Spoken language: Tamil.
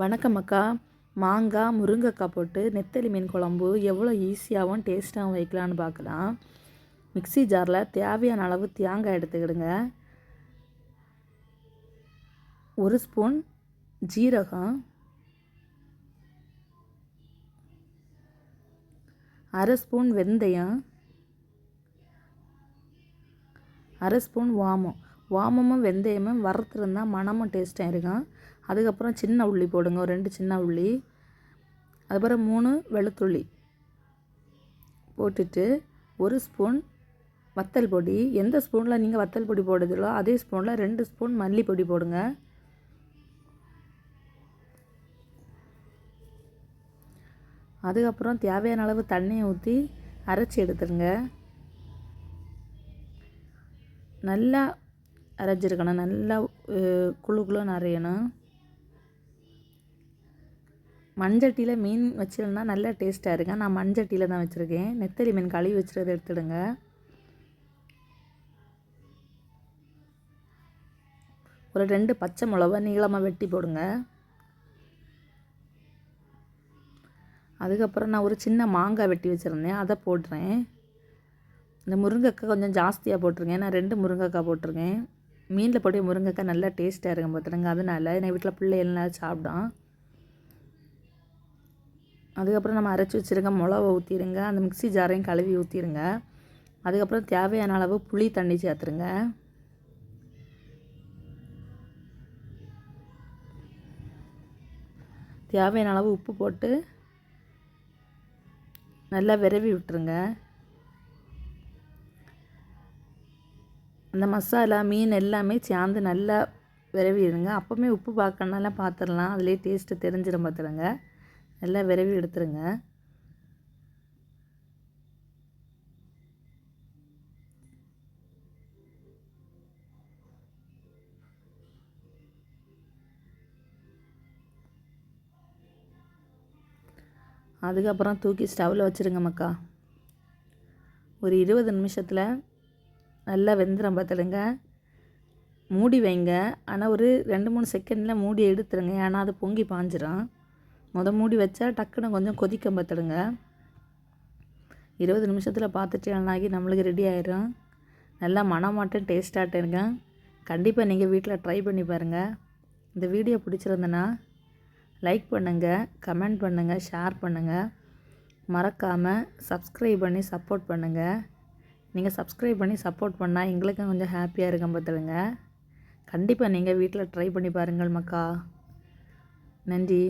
வணக்கம் அக்கா. மாங்காய் முருங்கைக்காய் போட்டு நெத்தலி மீன் குழம்பு எவ்வளோ ஈஸியாகவும் டேஸ்ட்டாகவும் வைக்கலான்னு பார்க்கலாம். மிக்ஸி ஜாரில் தேவையான அளவு தேங்காய் எடுத்துக்கிடுங்க. ஒரு ஸ்பூன் ஜீரகம் அரை ஸ்பூன் வெந்தயம் அரை ஸ்பூன் வாமம். வாமமும் வெந்தயமும் வறுத்துருந்தா மணமும் டேஸ்ட்டாக இருக்கும். அதுக்கப்புறம் சின்ன உள்ளி போடுங்க ஒரு ரெண்டு சின்ன உள்ளி. அதுக்கப்புறம் மூணு வெளுத்துள்ளி. போட்டுட்டு ஒரு ஸ்பூன் வத்தல் பொடி. எந்த ஸ்பூனில் நீங்கள் வத்தல் பொடி போடுறீங்களோ அதே ஸ்பூனில் ரெண்டு ஸ்பூன் மல்லிப்பொடி போடுங்க. அதுக்கப்புறம் தேவையான அளவு தண்ணியை ஊற்றி அரைச்சி எடுத்துருங்க. நல்லா அரைச்சிருக்கணும் நல்லா குழு குளு குளுன்னு அரையணும் மண்சட்டியில் மீன் வச்சிருந்தா நல்லா டேஸ்ட்டாக இருக்கும். நான் மண்சட்டியில் தான் வச்சுருக்கேன். நெத்தலி மீன் கழுவி வச்சுருதை எடுத்துடுங்க. ஒரு ரெண்டு பச்சை மிளகா நீளமாக வெட்டி போடுங்க. அதுக்கப்புறம் நான் ஒரு சின்ன மாங்காய் வெட்டி வச்சுருந்தேன். அதை போடுறேன். இந்த முருங்கைக்காய் கொஞ்சம் ஜாஸ்தியாக போட்டிருக்கேன். நான் ரெண்டு முருங்கைக்காய் போட்டிருக்கேன். மீனில் போட்டு முருங்கைக்காய் நல்லா டேஸ்ட்டாக இருக்கும் பார்த்துருங்க அதனால் என் வீட்டில் பிள்ளை எல்லாம் சாப்பிடும். அதுக்கப்புறம் நம்ம அரைச்சி வச்சுருக்க மிளகா ஊற்றிடுங்க அந்த மிக்ஸி ஜாரையும் கழுவி ஊற்றிடுங்க அதுக்கப்புறம் தேவையான அளவு புளி தண்ணி சேர்த்துருங்க. தேவையான அளவு உப்பு போட்டு நல்லா விரவி விட்டுருங்க. அந்த மசாலா மீன் எல்லாமே சேர்ந்து நல்லா விரவிடுங்க அப்போவுமே உப்பு பார்க்கணுனாலாம் பார்த்துடலாம் அதுலேயே டேஸ்ட்டு தெரிஞ்சிடும் பார்த்துருங்க நல்லா விரவி எடுத்துருங்க. அதுக்கப்புறம் தூக்கி ஸ்டவ்வில் வச்சுருங்க மக்கா. ஒரு இருபது நிமிஷத்தில் நல்லா வெந்துடும் பார்த்துடுங்க. மூடி வைங்க. ஆனால் ஒரு ரெண்டு மூணு செகண்டில் மூடி எடுத்துருங்க. ஏன்னா அது பொங்கி பாஞ்சிரும். முத மூடி வச்சா டக்குன்னு கொஞ்சம் கொதிக்க பார்த்துடுங்க. இருபது நிமிஷத்தில் பார்த்துட்டு நம்மளுக்கு ரெடி ஆயிரும். நல்லா மனமாட்டம் டேஸ்ட்டாகட்டும் கண்டிப்பாக நீங்கள் வீட்டில் ட்ரை பண்ணி பாருங்கள் இந்த வீடியோ பிடிச்சிருந்தனா லைக் பண்ணுங்கள் கமெண்ட் பண்ணுங்கள் ஷேர் பண்ணுங்கள் மறக்காமல் சப்ஸ்கிரைப் பண்ணி சப்போர்ட் பண்ணுங்கள் நீங்கள் சப்ஸ்கிரைப் பண்ணி சப்போர்ட் பண்ணால் எங்களுக்கும் கொஞ்சம் ஹாப்பியாக இருக்கும் பார்த்துடுங்க. கண்டிப்பாக நீங்கள் வீட்டில் ட்ரை பண்ணி பாருங்கள் மக்கா. நன்றி.